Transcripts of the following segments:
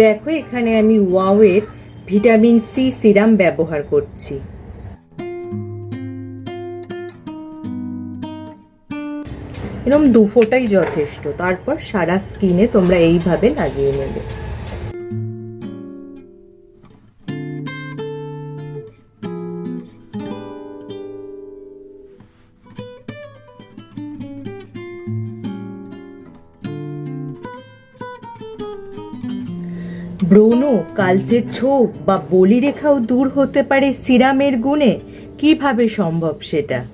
দেখো, এখানে আমি ওয়াওয়ের ভিটামিন সি সিরাম ব্যবহার করছি। এরকম দু ফোঁটাই যথেষ্ট, তারপর সারা স্কিনে তোমরা এইভাবে লাগিয়ে নেবে। ব্রণ কালচে ছোপ বা বলিরেখাও দূর হতে পারে সিরামের গুণে। কীভাবে সম্ভব সেটা?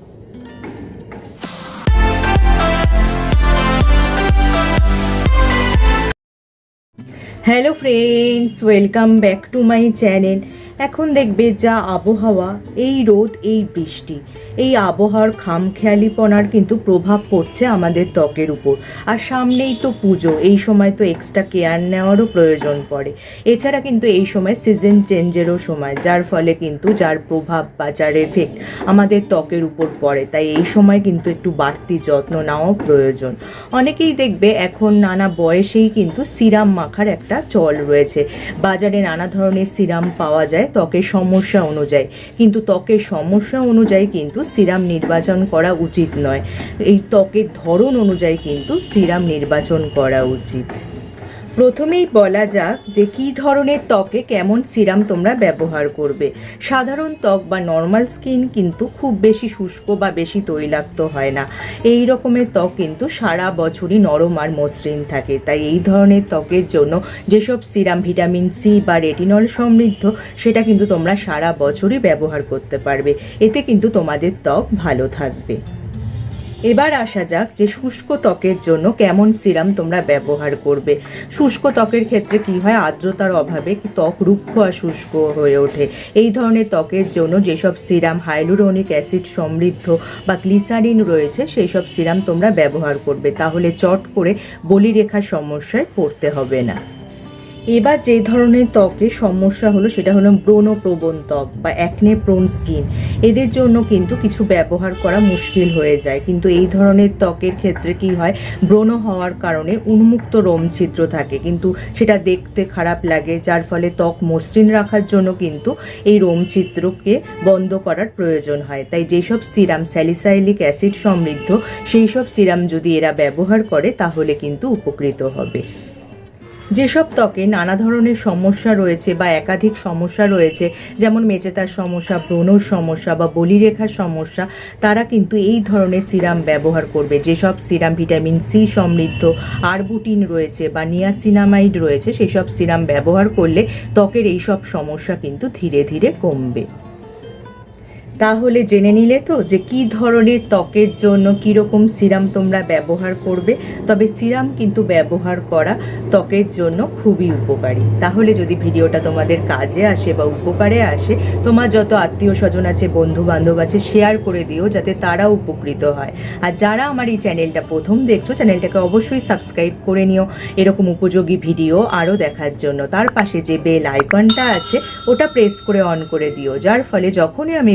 Hello friends, welcome back to my channel. এখন দেখবে যা আবহাওয়া, এই রোদ, এই বৃষ্টি। এই আবহাওয়ার খামখেয়ালিপনার কিন্তু প্রভাব পড়ছে আমাদের ত্বকের উপর। আর সামনেই তো পুজো, এই সময় তো এক্সট্রা কেয়ার নেওয়ারও প্রয়োজন পড়ে। এছাড়া কিন্তু এই সময় সিজন চেঞ্জেরও সময়, যার ফলে কিন্তু যার প্রভাব বা যার এফেক্ট আমাদের ত্বকের উপর পড়ে, তাই এই সময় কিন্তু একটু বাড়তি যত্ন নেওয়াও প্রয়োজন। অনেকেই দেখবে এখন নানা বয়সেই কিন্তু সিরাম মাখার একটা চল রয়েছে। বাজারে নানা ধরনের সিরাম পাওয়া যায় ত্বকের সমস্যা অনুযায়ী। কিন্তু ত্বকের সমস্যা অনুযায়ী কিন্তু সিরাম নির্বাচন করা উচিত নয়। এই ত্বকের ধরন অনুযায়ী কিন্তু সিরাম নির্বাচন করা উচিত। প্রথমেই বলা যাক যে কী ধরনের ত্বকে কেমন সিরাম তোমরা ব্যবহার করবে। সাধারণ ত্বক বা নর্মাল স্কিন কিন্তু খুব বেশি শুষ্ক বা বেশি তৈলাক্ত হয় না। এই রকমের ত্বক কিন্তু সারা বছরই নরম আর মসৃণ থাকে। তাই এই ধরনের ত্বকের জন্য যেসব সিরাম, ভিটামিন সি বা রেটিনল সমৃদ্ধ, সেটা কিন্তু তোমরা সারা বছরই ব্যবহার করতে পারবে। এতে কিন্তু তোমাদের ত্বক ভালো থাকবে। এবার আসা যাক যে শুষ্ক ত্বকের জন্য কেমন সিরাম তোমরা ব্যবহার করবে। শুষ্ক ত্বকের ক্ষেত্রে কি হয়? আর্দ্রতার অভাবে কি ত্বক রুক্ষ আর শুষ্ক হয়ে ওঠে? এই ধরনের ত্বকের জন্য যেসব সিরাম হাইলুরোনিক অ্যাসিড সমৃদ্ধ বা গ্লিসারিন রয়েছে সেই সব সিরাম তোমরা ব্যবহার করবে। তাহলে চট করে বলিরেখার সমস্যায় পড়তে হবে না। এবার যে ধরনের ত্বকের সমস্যা হলো সেটা হলো ব্রণপ্রবণ ত্বক বা অ্যাকনে প্রোন স্কিন এদের জন্য কিন্তু কিছু ব্যবহার করা মুশকিল হয়ে যায়। কিন্তু এই ধরনের ত্বকের ক্ষেত্রে কি হয়? ব্রণ হওয়ার কারণে উন্মুক্ত রোমছিদ্র থাকে। কিন্তু সেটা দেখতে খারাপ লাগে, যার ফলে ত্বক মসৃণ রাখার জন্য কিন্তু এই রোমছিদ্রকে বন্ধ করার প্রয়োজন হয়। তাই যেসব সিরাম স্যালিসাইলিক অ্যাসিড সমৃদ্ধ সেই সব সিরাম যদি এরা ব্যবহার করে, তাহলে কিন্তু উপকৃত হবে। যেসব ত্বকে নানা ধরনের সমস্যা রয়েছে বা একাধিক সমস্যা রয়েছে, যেমন মেচেতার সমস্যা, ব্রণর সমস্যা বা বলিরেখার সমস্যা, তারা কিন্তু এই ধরনের সিরাম ব্যবহার করবে। যেসব সিরাম ভিটামিন সি সমৃদ্ধ, আরবুটিন রয়েছে বা নিয়াসিনামাইড রয়েছে, সেসব সিরাম ব্যবহার করলে ত্বকের এইসব সমস্যা কিন্তু ধীরে ধীরে কমবে। তাহলে জেনে নিলে তো যে কি ধরনের ত্বকের জন্য কীরকম সিরাম তোমরা ব্যবহার করবে। তবে সিরাম কিন্তু ব্যবহার করা ত্বকের জন্য খুবই উপকারী। তাহলে যদি ভিডিওটা তোমাদের কাজে আসে বা উপকারে আসে, তোমার যত আত্মীয় স্বজন আছে বন্ধু বান্ধব আছে শেয়ার করে দিও যাতে তারা উপকৃত হয়। আর যারা আমার এই চ্যানেলটা প্রথম দেখছ চ্যানেলটাকে অবশ্যই সাবস্ক্রাইব করে নিও। এরকম উপযোগী ভিডিও আরও দেখার জন্য। তার পাশে যে বেল আইকনটা আছে, ওটা প্রেস করে অন করে দিও। যার ফলে যখনই আমি